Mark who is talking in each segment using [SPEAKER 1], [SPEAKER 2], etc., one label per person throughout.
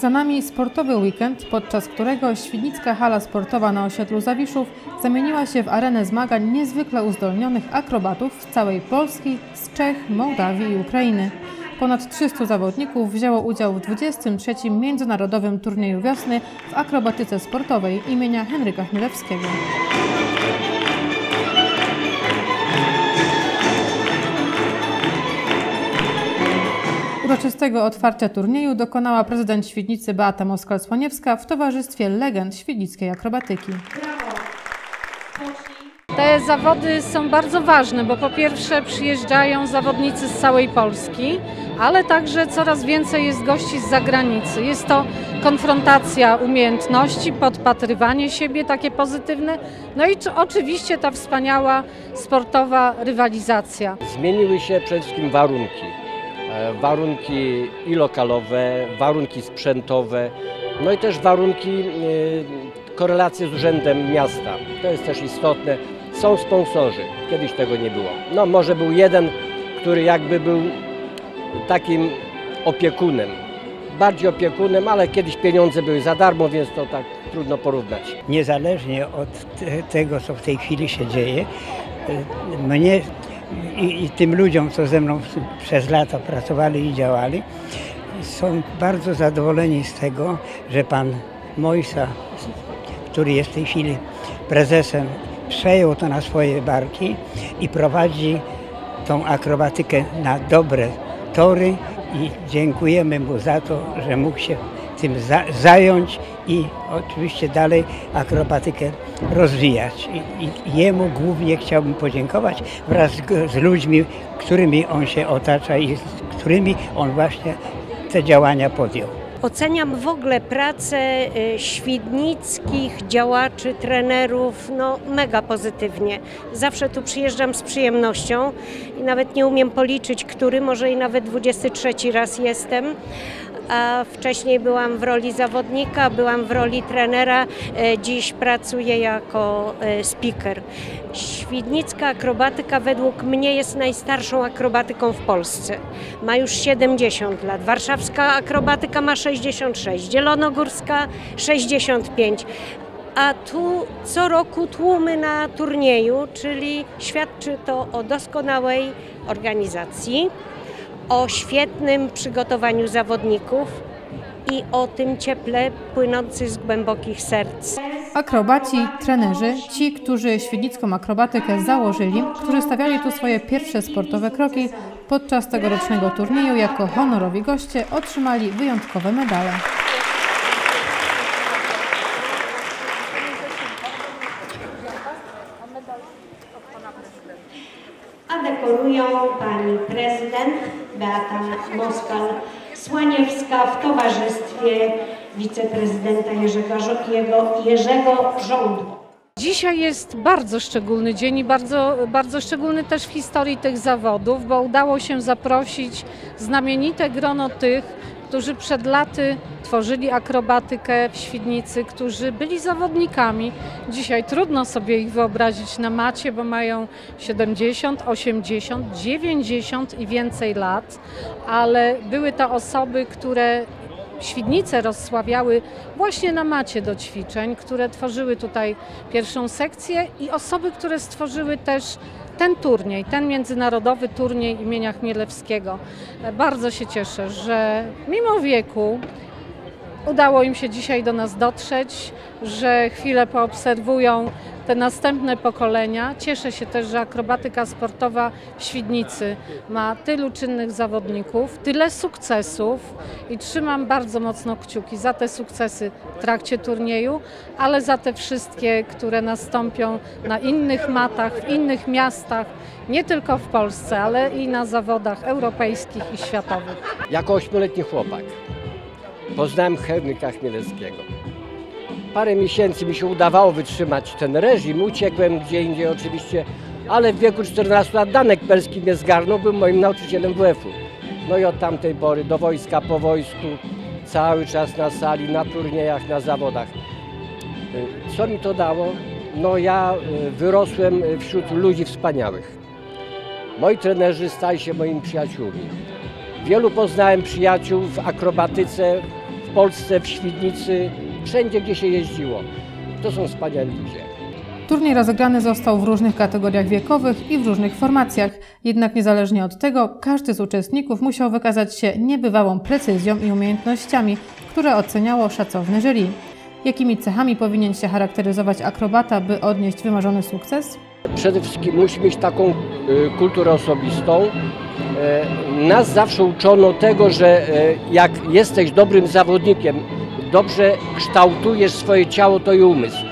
[SPEAKER 1] Za nami sportowy weekend, podczas którego Świdnicka Hala Sportowa na osiedlu Zawiszów zamieniła się w arenę zmagań niezwykle uzdolnionych akrobatów z całej Polski, z Czech, Mołdawii i Ukrainy. Ponad 300 zawodników wzięło udział w 23. Międzynarodowym Turnieju Wiosny w akrobatyce sportowej imienia Henryka Chmielewskiego. Uroczystego otwarcia turnieju dokonała prezydent Świdnicy Beata Moskal-Słoniewska w towarzystwie legend świdnickiej akrobatyki.
[SPEAKER 2] Te zawody są bardzo ważne, bo po pierwsze przyjeżdżają zawodnicy z całej Polski, ale także coraz więcej jest gości z zagranicy. Jest to konfrontacja umiejętności, podpatrywanie siebie takie pozytywne, no i oczywiście ta wspaniała sportowa rywalizacja.
[SPEAKER 3] Zmieniły się przede wszystkim warunki. E, warunki i lokalowe, warunki sprzętowe, no i też warunki, e, korelacje z urzędem miasta. To jest też istotne. Są sponsorzy, kiedyś tego nie było. No może był jeden, który jakby był takim opiekunem, bardziej opiekunem, ale kiedyś pieniądze były za darmo, więc to tak trudno porównać.
[SPEAKER 4] Niezależnie od te, tego, co w tej chwili się dzieje, e, mnie i, i tym ludziom, co ze mną przez lata pracowali i działali, są bardzo zadowoleni z tego, że pan Mojsa, który jest w tej chwili prezesem, przejął to na swoje barki i prowadzi tą akrobatykę na dobre tory i dziękujemy mu za to, że mógł się tym za, zająć i oczywiście dalej akrobatykę rozwijać. I, I, jemu głównie chciałbym podziękować wraz z, z ludźmi, którymi on się otacza i z którymi on właśnie te działania podjął.
[SPEAKER 5] Oceniam w ogóle pracę y, świdnickich działaczy, trenerów, no mega pozytywnie. Zawsze tu przyjeżdżam z przyjemnością i nawet nie umiem policzyć, który, może i nawet 23 raz jestem. A wcześniej byłam w roli zawodnika, byłam w roli trenera, e, dziś pracuję jako e, speaker. Świdnicka akrobatyka według mnie jest najstarszą akrobatyką w Polsce. Ma już 70 lat. Warszawska akrobatyka ma 66, zielonogórska 65 a tu co roku tłumy na turnieju, czyli świadczy to o doskonałej organizacji, o świetnym przygotowaniu zawodników i o tym cieple płynący z głębokich serc.
[SPEAKER 1] Akrobaci, trenerzy, ci, którzy świdnicką akrobatykę założyli, którzy stawiali tu swoje pierwsze sportowe kroki, podczas tegorocznego turnieju jako honorowi goście otrzymali wyjątkowe medale.
[SPEAKER 5] A dekorują pani prezydent Beata Moskal-Słaniewska w towarzystwie wiceprezydenta Jerzego, Jerzego Żądło.
[SPEAKER 2] Dzisiaj jest bardzo szczególny dzień i bardzo, bardzo szczególny też w historii tych zawodów, bo udało się zaprosić znamienite grono tych, którzy przed laty tworzyli akrobatykę w Świdnicy, którzy byli zawodnikami. Dzisiaj trudno sobie ich wyobrazić na macie, bo mają 70, 80, 90 i więcej lat, ale były to osoby, które Świdnice rozsławiały właśnie na macie do ćwiczeń, które tworzyły tutaj pierwszą sekcję i osoby, które stworzyły też ten turniej, ten międzynarodowy turniej imienia Chmielewskiego. Bardzo się cieszę, że mimo wieku udało im się dzisiaj do nas dotrzeć, że chwilę poobserwują te następne pokolenia. Cieszę się też, że akrobatyka sportowa w Świdnicy ma tylu czynnych zawodników, tyle sukcesów i trzymam bardzo mocno kciuki za te sukcesy w trakcie turnieju, ale za te wszystkie, które nastąpią na innych matach, w innych miastach, nie tylko w Polsce, ale i na zawodach europejskich i światowych.
[SPEAKER 3] Jako ośmioletni chłopak poznałem Henryka Chmielewskiego parę miesięcy mi się udawało wytrzymać ten reżim. Uciekłem gdzie indziej oczywiście, ale w wieku 14 lat Danek Perski mnie zgarnął, był moim nauczycielem WF-u. No i od tamtej pory do wojska, po wojsku, cały czas na sali, na turniejach, na zawodach. Y, co mi to dało? No ja y, wyrosłem wśród ludzi wspaniałych. Moi trenerzy stali się moimi przyjaciółmi. Wielu poznałem przyjaciół w akrobatyce, Polsce, w Świdnicy, wszędzie gdzie się jeździło. To są wspaniali ludzie.
[SPEAKER 1] Turniej rozegrany został w różnych kategoriach wiekowych i w różnych formacjach, jednak niezależnie od tego, każdy z uczestników musiał wykazać się niebywałą precyzją i umiejętnościami, które oceniało szacowne jury. Jakimi cechami powinien się charakteryzować akrobata, by odnieść wymarzony sukces?
[SPEAKER 3] Przede wszystkim musi mieć taką y, kulturę osobistą. E, Nas zawsze uczono tego, że e, jak jesteś dobrym zawodnikiem, dobrze kształtujesz swoje ciało, to i umysł.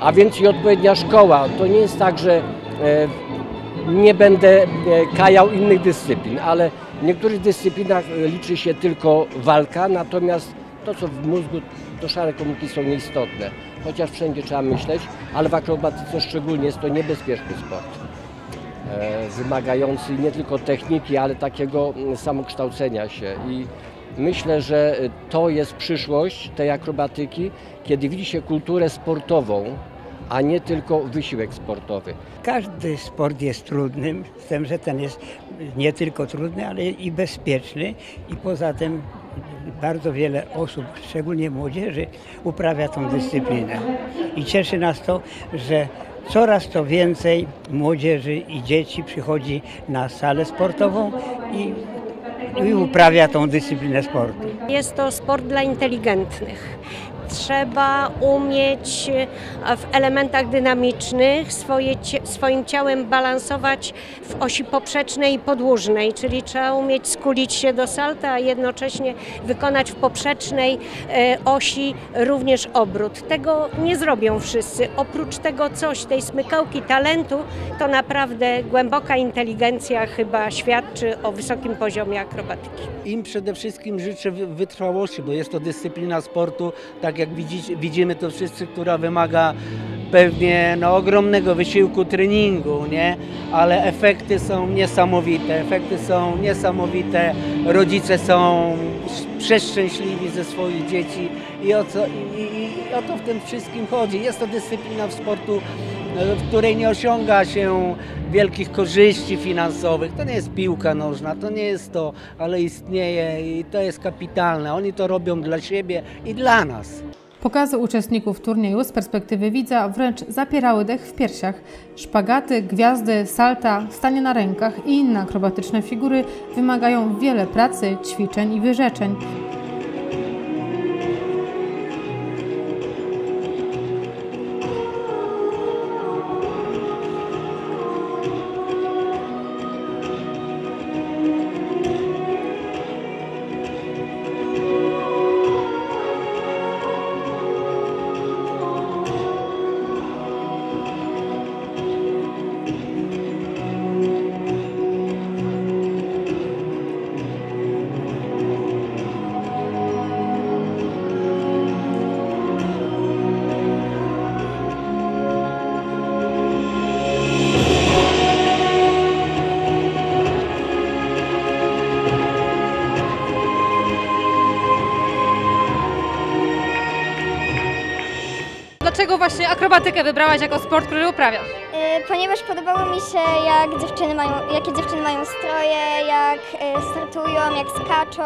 [SPEAKER 3] A więc i odpowiednia szkoła. To nie jest tak, że e, nie będę e, kajał innych dyscyplin, ale w niektórych dyscyplinach e, liczy się tylko walka, natomiast to, co w mózgu, to szare komórki są nieistotne. Chociaż wszędzie trzeba myśleć, ale w akrobatyce szczególnie jest to niebezpieczny sport. Wymagający nie tylko techniki, ale takiego samokształcenia się. I myślę, że e, to jest przyszłość tej akrobatyki, kiedy widzi się kulturę sportową, a nie tylko wysiłek sportowy.
[SPEAKER 4] Każdy sport jest trudnym, z tym, że ten jest nie tylko trudny, ale i bezpieczny i poza tym bardzo wiele osób, szczególnie młodzieży, uprawia tą dyscyplinę. I cieszy nas to, że coraz to więcej młodzieży i dzieci przychodzi na salę sportową i, i uprawia tą dyscyplinę sportu.
[SPEAKER 5] Jest to sport dla inteligentnych. Trzeba umieć w elementach dynamicznych swoje, swoim ciałem balansować w osi poprzecznej i podłużnej, czyli trzeba umieć skulić się do salta, a jednocześnie wykonać w poprzecznej e, osi również obrót. Tego nie zrobią wszyscy. Oprócz tego coś, tej smykałki talentu, to naprawdę głęboka inteligencja chyba świadczy o wysokim poziomie akrobatyki.
[SPEAKER 6] Im przede wszystkim życzę wy- wytrwałości, bo jest to dyscyplina sportu, tak jak widzicie, widzimy to wszyscy, która wymaga pewnie no, ogromnego wysiłku treningu, nie? ale efekty są niesamowite, efekty są niesamowite, rodzice są sz- przeszczęśliwi ze swoich dzieci i o, co, i, i o to w tym wszystkim chodzi. Jest to dyscyplina w sportu, e, w której nie osiąga się wielkich korzyści finansowych. To nie jest piłka nożna, to nie jest to, ale istnieje i to jest kapitalne. Oni to robią dla siebie i dla nas.
[SPEAKER 1] Pokazy uczestników turnieju z perspektywy widza wręcz zapierały dech w piersiach. Szpagaty, gwiazdy, salta, stanie na rękach i inne akrobatyczne figury wymagają wiele pracy, ćwiczeń i wyrzeczeń.
[SPEAKER 7] Dlaczego właśnie akrobatykę wybrałaś jako sport, który uprawiasz?
[SPEAKER 8] Y, Ponieważ podobało mi się, jak dziewczyny mają, jakie dziewczyny mają stroje, jak y, startują, jak skaczą.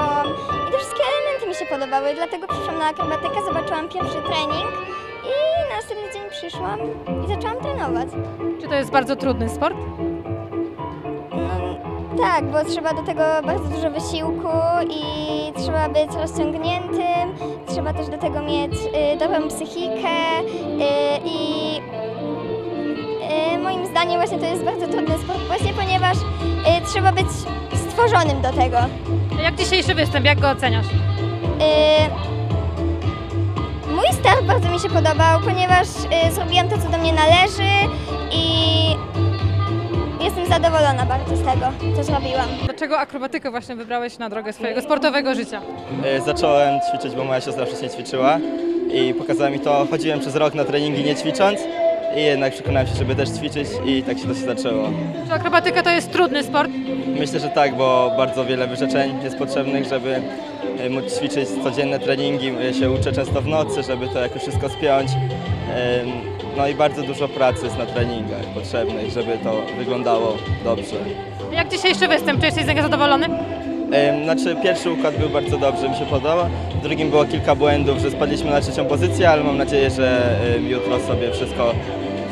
[SPEAKER 8] I te wszystkie elementy mi się podobały, dlatego przyszłam na akrobatykę, zobaczyłam pierwszy trening i na następny dzień przyszłam i zaczęłam trenować.
[SPEAKER 7] Czy to jest bardzo trudny sport?
[SPEAKER 8] Tak, bo trzeba do tego bardzo dużo wysiłku i trzeba być rozciągniętym, trzeba też do tego mieć y, dobrą psychikę y, i y, moim zdaniem właśnie to jest bardzo trudny sport właśnie ponieważ y, trzeba być stworzonym do tego.
[SPEAKER 7] Jak dzisiejszy występ, jak go oceniasz?
[SPEAKER 8] Y, mój start bardzo mi się podobał, ponieważ y, zrobiłam to, co do mnie należy i jestem zadowolona bardzo z tego, co zrobiłam.
[SPEAKER 7] Dlaczego akrobatykę właśnie wybrałeś na drogę swojego sportowego życia?
[SPEAKER 9] E, Zacząłem ćwiczyć, bo moja siostra wcześniej ćwiczyła i pokazała mi to. Chodziłem przez rok na treningi nie ćwicząc i jednak przekonałem się, żeby też ćwiczyć i tak się to się zaczęło.
[SPEAKER 7] Czy akrobatyka to jest trudny sport?
[SPEAKER 9] Myślę, że tak, bo bardzo wiele wyrzeczeń jest potrzebnych, żeby e, móc ćwiczyć codzienne treningi. Ja się uczę często w nocy, żeby to jakoś wszystko spiąć. No i bardzo dużo pracy jest na treningach potrzebnych, żeby to wyglądało dobrze.
[SPEAKER 7] Jak dzisiejszy występ? Czy jesteś z niego zadowolony?
[SPEAKER 9] Znaczy pierwszy układ był bardzo dobry, mi się podoba. W drugim było kilka błędów, że spadliśmy na trzecią pozycję, ale mam nadzieję, że jutro sobie wszystko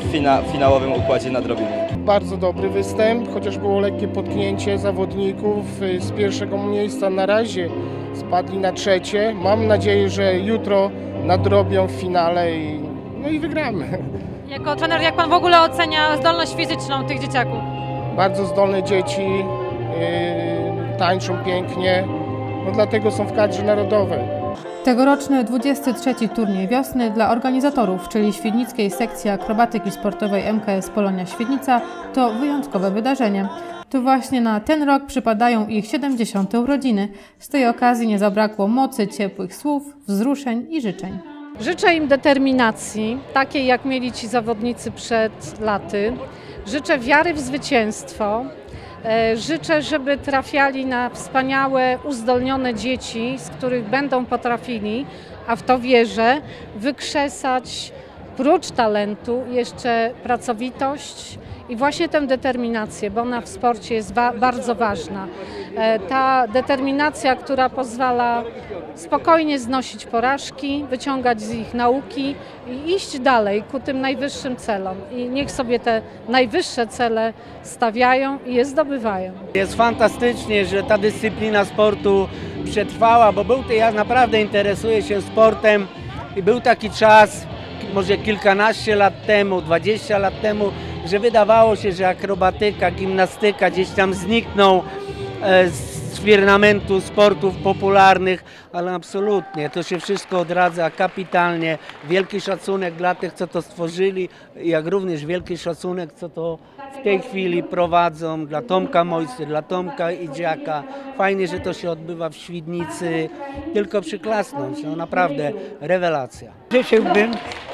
[SPEAKER 9] w fina, finałowym układzie nadrobimy.
[SPEAKER 10] Bardzo dobry występ, chociaż było lekkie potknięcie zawodników y, z pierwszego miejsca na razie spadli na trzecie. Mam nadzieję, że jutro nadrobią w finale i, no i wygramy.
[SPEAKER 7] Jako trener, jak pan w ogóle ocenia zdolność fizyczną tych dzieciaków?
[SPEAKER 10] Bardzo zdolne dzieci, yy, tańczą pięknie, no dlatego są w kadrze narodowej.
[SPEAKER 1] Tegoroczny 23 turniej wiosny dla organizatorów, czyli Świdnickiej Sekcji Akrobatyki Sportowej MKS Polonia Świdnica, to wyjątkowe wydarzenie. To właśnie na ten rok przypadają ich 70. urodziny. Z tej okazji nie zabrakło mocy, ciepłych słów, wzruszeń i życzeń.
[SPEAKER 2] Życzę im determinacji, takiej jak mieli ci zawodnicy przed laty. Życzę wiary w zwycięstwo. E, Życzę, żeby trafiali na wspaniałe, uzdolnione dzieci, z których będą potrafili, a w to wierzę, wykrzesać prócz talentu jeszcze pracowitość i właśnie tę determinację, bo ona w sporcie jest wa- bardzo ważna. E, Ta determinacja, która pozwala spokojnie znosić porażki, wyciągać z ich nauki i iść dalej ku tym najwyższym celom. I niech sobie te najwyższe cele stawiają i je zdobywają.
[SPEAKER 6] Jest fantastycznie, że ta dyscyplina sportu przetrwała, bo był ja naprawdę interesuję się sportem i był taki czas, może kilkanaście lat temu, 20 lat temu, że wydawało się, że akrobatyka, gimnastyka gdzieś tam znikną e, z firmamentu sportów popularnych, ale absolutnie, to się wszystko odradza kapitalnie. Wielki szacunek dla tych, co to stworzyli, jak również wielki szacunek, co to w tej chwili prowadzą dla Tomka Mojsty, dla Tomka Idziaka. Fajnie, że to się odbywa w Świdnicy. Tylko przyklasnąć, no naprawdę rewelacja.
[SPEAKER 4] Życzyłbym,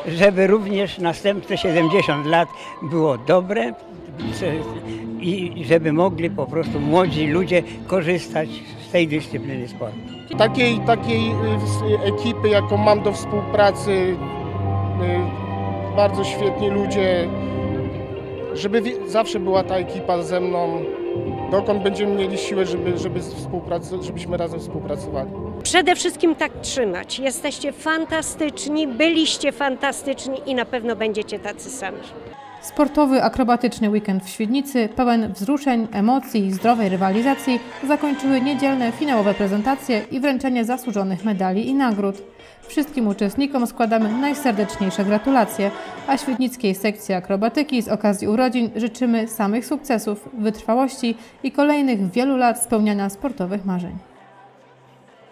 [SPEAKER 4] żeby również następne 70 lat było dobre i żeby mogli po prostu młodzi ludzie korzystać z tej dyscypliny sportu.
[SPEAKER 10] Takiej, takiej y, ekipy, jaką mam do współpracy, y, bardzo świetni ludzie, żeby zawsze była ta ekipa ze mną, dokąd będziemy mieli siłę, żeby, żeby żebyśmy razem współpracowali.
[SPEAKER 5] Przede wszystkim tak trzymać. Jesteście fantastyczni, byliście fantastyczni i na pewno będziecie tacy sami.
[SPEAKER 1] Sportowy, akrobatyczny weekend w Świdnicy, pełen wzruszeń, emocji i zdrowej rywalizacji, zakończyły niedzielne finałowe prezentacje i wręczenie zasłużonych medali i nagród. Wszystkim uczestnikom składamy najserdeczniejsze gratulacje, a Świdnickiej Sekcji Akrobatyki z okazji urodzin życzymy samych sukcesów, wytrwałości i kolejnych wielu lat spełniania sportowych marzeń.